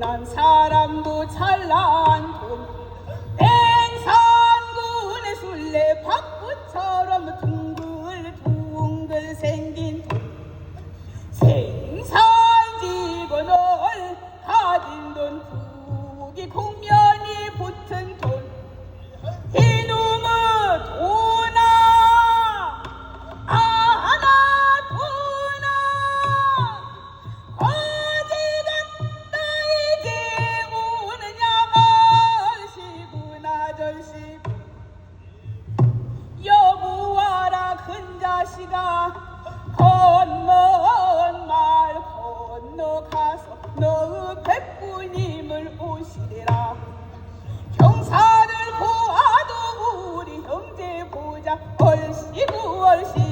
못난 사람도 잘난 돈 맹산군의 술래 박구처럼 둥글둥글 생긴 돈 생산직원을 가진 돈 부기 공명 8시 여부와라 큰 자식아. 건너온 말 건너가서 너의 백부님을 오시리라. 경사를 보아도 우리 형제 보자. 얼씨구 얼씨